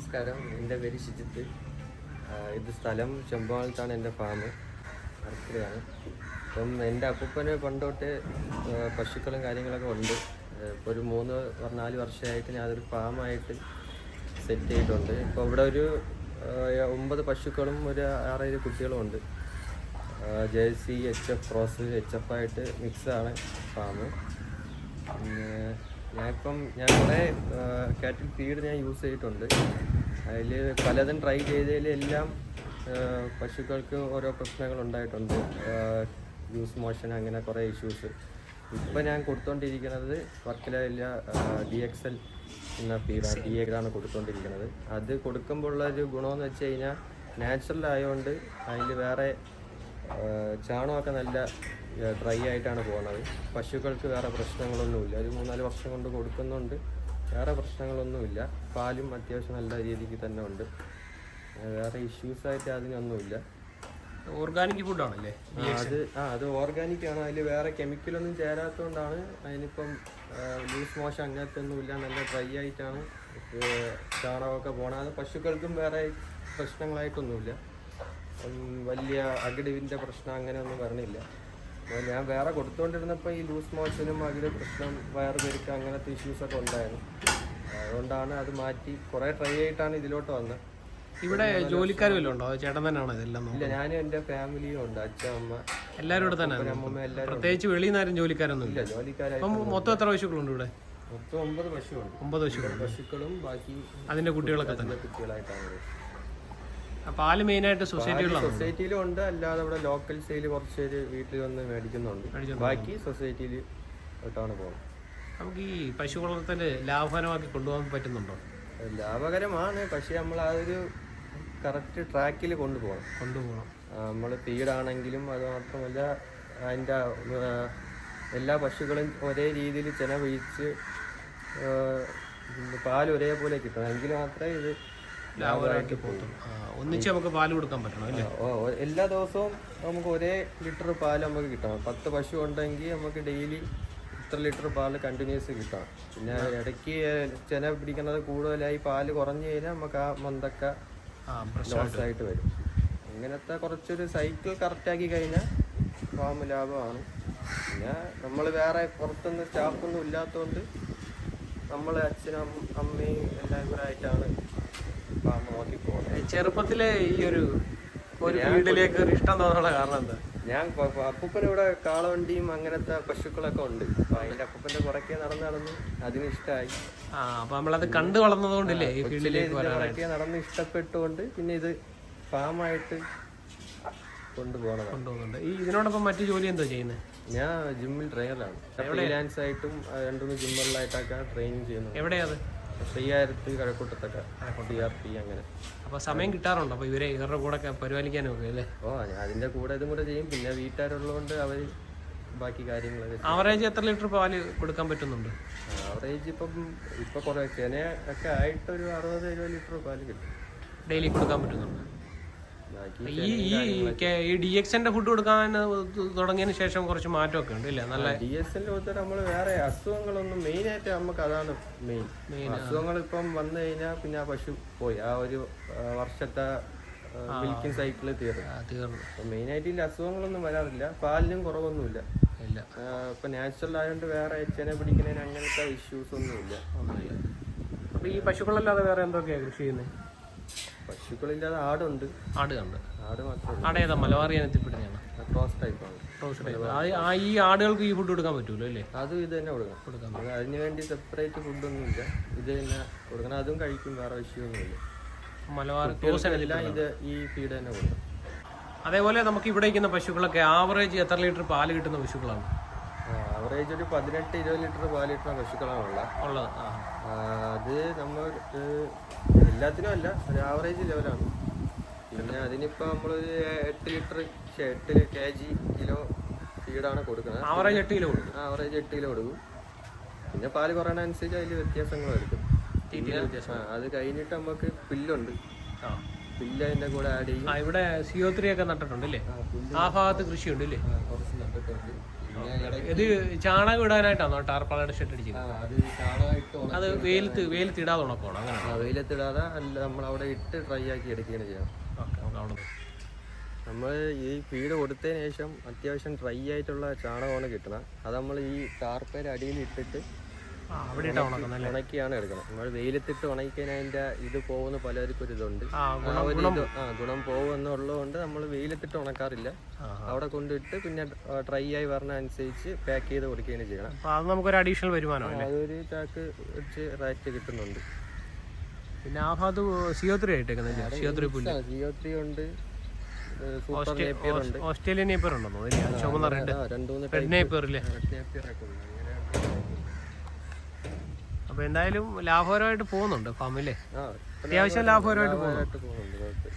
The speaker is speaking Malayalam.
നമസ്കാരം. എന്റെ പേര് ഷിജിത്ത് ഇത് സ്ഥലം ചെമ്പാളത്താണ് എന്റെ ഫാം അടുത്തയാണ് അപ്പം എന്റെ അപ്പൂപ്പന് പണ്ടോട്ട് പശുക്കളും കാര്യങ്ങളൊക്കെ ഉണ്ട്. ഇപ്പോൾ ഒരു മൂന്ന് നാല് വർഷമായിട്ട് ഞാനതൊരു ഫാമായിട്ട് സെറ്റ് ചെയ്തിട്ടുണ്ട്. ഇപ്പോൾ ഇവിടെ ഒരു ഒമ്പത് പശുക്കളും ഒരു ആറേഴ് കുട്ടികളും ഉണ്ട്. Jersey H F cross H F ആയിട്ട് മിക്സാണ് ഫാം പിന്നെ ഞാനിപ്പം ഞാൻ കുറേ കാറ്റിൽ ഫീഡ് ഞാൻ യൂസ് ചെയ്തിട്ടുണ്ട്. അതിൽ പലതും ട്രൈ ചെയ്തതിൽ എല്ലാം പശുക്കൾക്ക് ഓരോ പ്രശ്നങ്ങൾ ഉണ്ടായിട്ടുണ്ട് യൂസ് മോഷൻ അങ്ങനെ കുറേ ഇഷ്യൂസ് ഇപ്പം ഞാൻ കൊടുത്തുകൊണ്ടിരിക്കുന്നത് വർക്കലയില്ല ഡി എക്സ് എൽ എന്ന ഫീഡാണ് ഡി എഗ്രാണ് കൊടുത്തുകൊണ്ടിരിക്കുന്നത് അത് കൊടുക്കുമ്പോഴുള്ള ഒരു ഗുണമെന്ന് വെച്ച് കഴിഞ്ഞാൽ നാച്ചുറൽ ആയതുകൊണ്ട് അതിൽ വേറെ ചാണകമൊക്കെ നല്ല ഡ്രൈ ആയിട്ടാണ് പോകുന്നത്. പശുക്കൾക്ക് വേറെ പ്രശ്നങ്ങളൊന്നുമില്ല. ഒരു മൂന്നാൽ വർഷം കൊണ്ട് കൊടുക്കുന്നുണ്ട്. വേറെ പ്രശ്നങ്ങളൊന്നുമില്ല. പാലും അത്യാവശ്യം നല്ല രീതിക്ക് തന്നെ ഉണ്ട്. വേറെ ഇഷ്യൂസ് ആയിട്ട് അതിനൊന്നുമില്ല. ഓർഗാനിക് ഫുഡാണല്ലേ അത് ആ അത് ഓർഗാനിക് ആണ്. അതിൽ വേറെ കെമിക്കലൊന്നും ചേരാത്തതുകൊണ്ടാണ് അതിനിപ്പം ലൂസ് മോശം അങ്ങനത്തെ ഒന്നുമില്ല നല്ല ഡ്രൈ ആയിട്ടാണ് ചാണകമൊക്കെ പോണത്. അത് പശുക്കൾക്കും വേറെ പ്രശ്നങ്ങളായിട്ടൊന്നുമില്ല. വലിയ അകിടിവിന്റെ പ്രശ്നം അങ്ങനെയൊന്നും വരണില്ല. അപ്പോൾ ഞാൻ വേറെ കൊടുത്തുകൊണ്ടിരുന്നപ്പോൾ ഈ ലൂസ് മോഷനും അകിട് പ്രശ്നം വയറുപെരുക്ക അങ്ങനത്തെ ഇഷ്യൂസൊക്കെ ഉണ്ടായിരുന്നു. അതുകൊണ്ടാണ് അത് മാറ്റി കുറേ ട്രൈ ആയിട്ടാണ് ഇതിലോട്ട് വന്നത്. ഇവിടെ ജോലിക്കാർ വല്ലതും ഉണ്ടോ ചേട്ടൻ തന്നെയാണോ ഇതെല്ലാം ഇല്ല ഞാനും എന്റെ ഫാമിലിയും ഉണ്ട്. അച്ഛൻ അമ്മ എല്ലാവരും ഇവിടെ തന്നെ പ്രത്യേകിച്ച് വെളിയിൽ നിന്നാരും ജോലിക്കാരൊന്നും ഇല്ല ജോലിക്കാരായി മൊത്തം എത്ര പശുക്കളുണ്ട് ഇവിടെ? മൊത്തം ഒമ്പത് പശുവുണ്ട്. ഒമ്പത് പശുക്കളുണ്ട്. പശുക്കളും ബാക്കി അതിന്റെ കുട്ടികളൊക്കെ തന്നെ. കുട്ടികളായിട്ടാണ് പാൽ മെയിനായിട്ട് സൊസൈറ്റികളിലാണ് സൊസൈറ്റിയിലും ഉണ്ട് അല്ലാതെ ഇവിടെ ലോക്കൽ സെയിൽ കുറച്ച് പേര് വീട്ടിൽ വന്ന് മേടിക്കുന്നുണ്ട്. ബാക്കി സൊസൈറ്റിയിൽ ആയിട്ടാണ് പോകുന്നത്. നമുക്ക് ഈ പശു വളർത്തൽ ലാഭകരമാക്കി കൊണ്ടുപോകാൻ പറ്റുന്നുണ്ടോ? ലാഭകരമാണ്. പക്ഷേ നമ്മൾ ആ ഒരു കറക്റ്റ് ട്രാക്കിൽ കൊണ്ടുപോകണം. കൊണ്ടുപോകണം. നമ്മൾ ഫീഡാണെങ്കിലും അത് മാത്രമല്ല അതിന്റെ എല്ലാ പശുക്കളും ഒരേ രീതിയിൽ ചെന വീഴ്ച പാൽ ഒരേപോലെ കിട്ടണം. എങ്കിൽ മാത്രമേ ഇത് ഒന്നിച്ച് നമുക്ക് പാൽ കൊടുക്കാൻ പറ്റണം അല്ലേ? എല്ലാ ദിവസവും നമുക്ക് ഒരേ ലിറ്റർ പാൽ നമുക്ക് കിട്ടണം. പത്ത് പശു ഉണ്ടെങ്കിൽ നമുക്ക് ഡെയിലി ഇത്ര ലിറ്റർ പാൽ കണ്ടിന്യൂസ് കിട്ടണം. പിന്നെ ഇടയ്ക്ക് ചെന പിടിക്കുന്നത് കൂടുതലായി പാൽ കുറഞ്ഞു കഴിഞ്ഞാൽ നമുക്ക് ആ മന്തൊക്കെ ലോസായിട്ട് ആയിട്ട് വരും. ഇങ്ങനത്തെ കുറച്ചൊരു സൈക്കിൾ കറക്റ്റാക്കി കഴിഞ്ഞാൽ ഫാം ലാഭമാണ്. പിന്നെ നമ്മൾ വേറെ പുറത്തുനിന്ന് സ്റ്റാഫൊന്നും ഇല്ലാത്തതുകൊണ്ട് നമ്മൾ അച്ഛനും അമ്മയും എല്ലാവരും കൂടെ ആയിട്ടാണ് ഫാം നോക്കി പോകുന്നത് ചെറുപ്പത്തിലെ ഈ ഒരു ഒരു ഒരു ഇഷ്ടം തോന്നാനുള്ള കാരണം എന്താ? ഞാൻ പ- ഇവിടെ കാളവണ്ടിയും അങ്ങനത്തെ പശുക്കളൊക്കെ ഉണ്ട്. അപ്പൊ അതിന്റെ അപ്പൂപ്പന്റെ കുറക്കെ നടന്നു നടന്ന് അതിന് ഇഷ്ടമായി ആ അപ്പൊ നമ്മളത് കണ്ടു വളർന്നതുകൊണ്ടില്ലേ ഈ ഫീൽഡിലേക്ക് ഇതിന്റെ പുറകെ നടന്ന് ഇഷ്ടപ്പെട്ടുകൊണ്ട് പിന്നെ ഇത് ഫാമായിട്ട് കൊണ്ടുപോകണം കൊണ്ടുപോകുന്നുണ്ട്. ഈ ഇതിനോടൊപ്പം മറ്റു ജോലി എന്താ ചെയ്യുന്നത് ഞാൻ ജിമ്മിൽ ട്രെയിനറാണ്. ഫ്രീലാൻസ് ആയിട്ടും രണ്ടുമൂന്ന് രണ്ട് മൂന്ന് ജിമ്മുകളിലായിട്ടൊക്കെ ട്രെയിനിങ് ചെയ്യുന്നു എവിടെയാ അത്? ശ്രീയായിരത്ത് കഴക്കൂട്ടത്തൊക്കെ ഡി ആർ പി അങ്ങനെ. അപ്പൊ സമയം കിട്ടാറുണ്ടോ? അപ്പൊ ഇവരെ ഇവരുടെ കൂടെ ഒക്കെ പരിപാലിക്കാനും അല്ലേ? ഓ ഞാൻ അതിന്റെ കൂടെ ഇതും കൂടെ ചെയ്യും. പിന്നെ വീട്ടുകാരുള്ളതുകൊണ്ട് അവർ ബാക്കി കാര്യങ്ങളൊക്കെ അവറേജ് ആവറേജ് എത്ര ലിറ്റർ പാൽ കൊടുക്കാൻ പറ്റുന്നുണ്ട്? ആവറേജ് ഇപ്പം ഇപ്പൊ കുറെ ചെന ഒക്കെ ആയിട്ട് ഒരു അറുപത് എഴുപത് ലിറ്റർ പാൽ കിട്ടും. ഡെയിലി കൊടുക്കാൻ പറ്റുന്നുണ്ട്. ഈ ഈ ഈ ഡി എക്സിന്റെ ഫുഡ് കൊടുക്കാൻ തുടങ്ങിയതിന് ശേഷം കുറച്ച് മാറ്റമൊക്കെ ഉണ്ട് ഇല്ല? നല്ല ഡി എസ് എൽ കൊടുത്തിട്ട് നമ്മൾ വേറെ അസുഖങ്ങളൊന്നും മെയിൻ ആയിട്ട് നമുക്ക് അതാണ് മെയിൻ അസുഖങ്ങൾ ഇപ്പം വന്നു കഴിഞ്ഞാൽ പിന്നെ ആ പശു പോയി. ആ ഒരു വർഷത്തെ മിൽക്കിംഗ് സൈക്കിൾ തീർന്നു. തീർന്നു. മെയിൻ ആയിട്ട് ഇതിൽ അസുഖങ്ങളൊന്നും വരാറില്ല. പാലിനും കുറവൊന്നുമില്ല. ഇപ്പൊ നാച്ചുറൽ ആയതുകൊണ്ട് വേറെ ചെന പിടിക്കുന്നതിന് അങ്ങനത്തെ ഇഷ്യൂസ് ഒന്നുമില്ല. ഒന്നുമില്ല. അപ്പൊ ഈ പശുക്കളല്ലാതെ വേറെ എന്തൊക്കെയാ കൃഷി ചെയ്യുന്നത് പശുക്കളില്ലാതെ ആടുണ്ട്. ആട് കണ്ട് ആട് മാത്രമേ ആട് ഏതാ? മലബാർ ഇനത്തിൽപ്പെടുന്നതാണ് ക്രോസ് ടൈപ്പാണ് ക്രോസ് ടൈപ്പ് ആ ഈ ആടുകൾക്ക് ഈ ഫുഡ് കൊടുക്കാൻ പറ്റുമല്ലോ അല്ലേ? അത് ഇത് തന്നെ കൊടുക്കാം കൊടുക്കാം അത് അതിന് വേണ്ടി സെപ്പറേറ്റ് ഫുഡൊന്നുമില്ല ഇത് തന്നെ കൊടുക്കണം. അതും കഴിക്കും വേറെ വിഷയമൊന്നുമില്ല. മലബാർ ക്രോസ് ഇത് ഈ ഫീഡ് തന്നെ കൊടുക്കണം. അതേപോലെ നമുക്ക് ഇവിടെ ഇരിക്കുന്ന പശുക്കളൊക്കെ ആവറേജ് എത്ര ലിറ്റർ പാൽ കിട്ടുന്ന പശുക്കളാണ്? ആവറേജ് ഒരു പതിനെട്ട് ഇരുപത് ലിറ്റർ പാൽ ലിറ്റർ പശുക്കളാണ് ഉള്ളത്. ആ. അത് നമ്മൾ എല്ലാത്തിനും അല്ല ഒരു ആവറേജ് ലെവലാണ് പിന്നെ അതിനിപ്പോൾ നമ്മളൊരു എട്ട് ലിറ്റർ എട്ട് കെ ജി കിലോ ഫീഡാണ് കൊടുക്കുന്നത്. ആവറേജ് എട്ട് കിലോ കൊടുക്കും. ആവറേജ് എട്ട് കിലോ കൊടുക്കും. പിന്നെ പാൽ കുറയണനുസരിച്ച് അതിൽ വ്യത്യാസങ്ങൾ വരും തീറ്റയിൽ വ്യത്യാസം ആ, അത് കഴിഞ്ഞിട്ട് നമുക്ക് പില്ലുണ്ട്. പുല്ല് അതിന്റെ കൂടെ ആഡ് ചെയ്യും. ഇവിടെ സിഒ ത്രീ ഒക്കെ നട്ടിട്ടുണ്ട് അല്ലേ ആ, ഭാഗത്ത് കൃഷിയുണ്ട് അല്ലേ കുറച്ച് നട്ടിട്ടുണ്ട്. ഇത് ചാണകം ഇടാനായിട്ടാണോ ടാർപ്പാളയുടെ ഷെഡ് അടിച്ചത്. അത് വെയിലത്ത് വെയിലത്ത് ഇടാതെ ഉണക്കണം അങ്ങനെ വെയിലത്ത് ഇടാതെ അല്ല നമ്മൾ അവിടെ ഇട്ട് ഡ്രൈ ആക്കി എടുക്കുകയാണ് ചെയ്യാം. നമ്മൾ ഈ ഫീഡ് കൊടുത്തതിന് ശേഷം അത്യാവശ്യം ഡ്രൈ ആയിട്ടുള്ള ചാണകമാണ് കിട്ടുന്നത്. അത് നമ്മൾ ഈ ടാർപ്പയുടെ അടിയിൽ ഇട്ടിട്ട് ഉണക്കിയാണ് എടുക്കുന്നത്. നമ്മൾ വെയിലത്തിട്ട് ഉണക്കിക്കഴിഞ്ഞാൽ അതിന്റെ ഇത് പോകുന്ന പലർക്കും ഒരു ഇതുണ്ട്. ഗുണം പോകുമെന്നുള്ളതുകൊണ്ട് നമ്മൾ വെയിലത്തിട്ട് ഉണക്കാറില്ല. അവിടെ കൊണ്ടിട്ട് പിന്നെ ഡ്രൈ ആയി വരണ അനുസരിച്ച് പാക്ക് ചെയ്ത് കൊടുക്കുകയാണ് ചെയ്യണം. അത് നമുക്കൊരു അഡീഷണൽ വരുമാനം അതൊരു ചാക്ക് വെച്ച് റേറ്റ് കിട്ടുന്നുണ്ട്. പിന്നെ ആ ഭാഗത്ത് സിയോ ത്രീ ആയിട്ടേക്കുന്നില്ല സിയോ ത്രീ പുല്ല്. സിയോ ത്രീ ഉണ്ട്. ഓസ്ട്രേലിയൻ നേപ്പിയർ ഉണ്ട്. ഓസ്ട്രേലിയൻ നേപ്പർ ഉണ്ടോ ചുമന്ന റെഡ്. രണ്ട് മൂന്ന് റെഡ് നേപ്പർ ഇല്ലേ നേപ്പിയർ ഒക്കെ ഉണ്ട് അങ്ങനെ അപ്പോൾ എന്തായാലും ലാഭകരമായിട്ട് പോകുന്നുണ്ട് ഫാമിൽ. അത്യാവശ്യം ലാഭകരമായിട്ട് പോകുന്നു ലാഭകരമായിട്ട് പോകുന്നുണ്ട്.